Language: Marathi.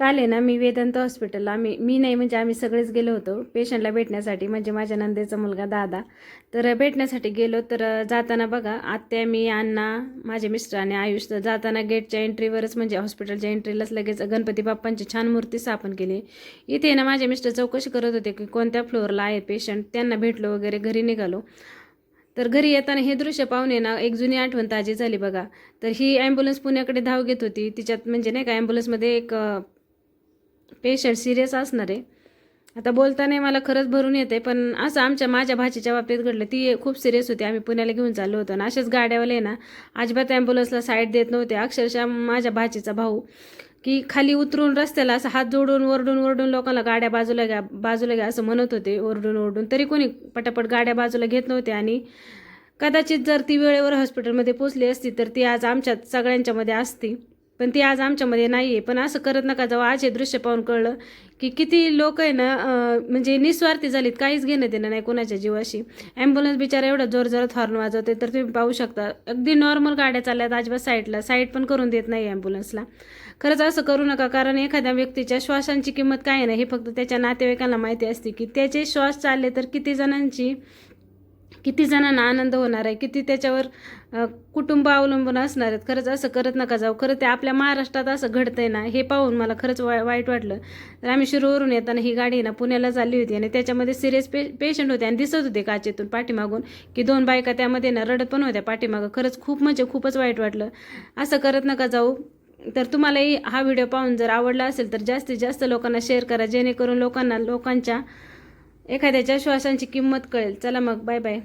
काल आहे ना मी वेदांत हॉस्पिटलला मी मी नाही म्हणजे आम्ही सगळेच गेलो होतो. पेशंटला भेटण्यासाठी म्हणजे माझ्या नंदेचा मुलगा दादा. तर भेटण्यासाठी गेलो तर जाताना बघा आत्या मी अण्णा माझे मिस्टर आणि आयुष तर जाताना गेटच्या एंट्रीवरच म्हणजे हॉस्पिटलच्या एंट्रीलाच लगेच गणपती बाप्पांची छान मूर्ती स्थापन केली. इथे ना माझे मिस्टर चौकशी करत होते की कोणत्या फ्लोअरला आहे पेशंट त्यांना भेटलो वगैरे घरी निघालो. तर घरी येताना हे दृश्य पाहून ना एक जुनी आठवण ताजी झाली बघा. तर ही ॲम्ब्युलन्स पुण्याकडे धाव घेत होती. तिच्यात म्हणजे नाही का ॲम्ब्युलन्समध्ये एक पेशंट सिरियस असणार आहे. आता बोलताना मला खरंच भरून येते पण असं आमच्या माझ्या भाचीच्या बाबतीत घडलं. ती खूप सिरियस होती. आम्ही पुण्याला घेऊन चाललो होतो. आणि असेच गाड्यावाले ना अजिबात ॲम्ब्युलन्सला साईड देत नव्हते. अक्षरशः माझ्या भाचीचा भाऊ की खाली उतरून रस्त्याला असं हात जोडून वरडून वरडून लोकांना गाड्या बाजूला घ्या बाजूला घ्या असं म्हणत होते ओरडून ओरडून. तरी कोणी पटापट गाड्या बाजूला घेत नव्हते. आणि कदाचित जर ती वेळेवर हॉस्पिटलमध्ये पोचली असती तर ती आज आमच्यात सगळ्यांच्यामध्ये असती. पण ती आज आमच्यामध्ये नाही आहे पण असं करत नका जेव्हा आज हे दृश्य पाहून कळलं की किती लोक आहे ना म्हणजे निस्वार्थी झालीत. काहीच घेणं देणं नाही कोणाच्या जीवाशी. ॲम्ब्युलन्स बिचारा एवढा जोर जोरात हॉर्न वाजवते तर तुम्ही पाहू शकता. अगदी नॉर्मल गाड्या चालल्यात अजिबात साईडला साईड पण करून देत नाही ॲम्ब्युलन्सला खरंच असं करू नका कारण एखाद्या व्यक्तीच्या श्वासांची किंमत काय आहे ना हे फक्त त्याच्या नातेवाईकांना माहिती असते की त्याचे श्वास चालले तर किती जणांची किती जणांना आनंद होणार आहे किती त्याच्यावर कुटुंब अवलंबून असणार आहेत. खरंच असं करत नका जाऊ. खरं ते आपल्या महाराष्ट्रात असं घडतंय ना हे पाहून मला खरंच वाय वाईट वाटलं. तर आम्ही येताना ही गाडी ना पुण्याला चालली होती आणि त्याच्यामध्ये सिरियस पे पेशंट होते आणि दिसत होते काचेतून पाठीमागून की दोन बायका त्यामध्ये ना रडत पण होत्या पाठीमागं. खरंच खूप म्हणजे खूपच वाईट वाटलं. असं करत नका जाऊ. तर तुम्हालाही हा व्हिडिओ पाहून जर आवडला असेल तर जास्तीत जास्त लोकांना शेअर करा जेणेकरून लोकांना लोकांच्या एखाद्याच्या श्वासांची किंमत कळेल. चला मग बाय बाय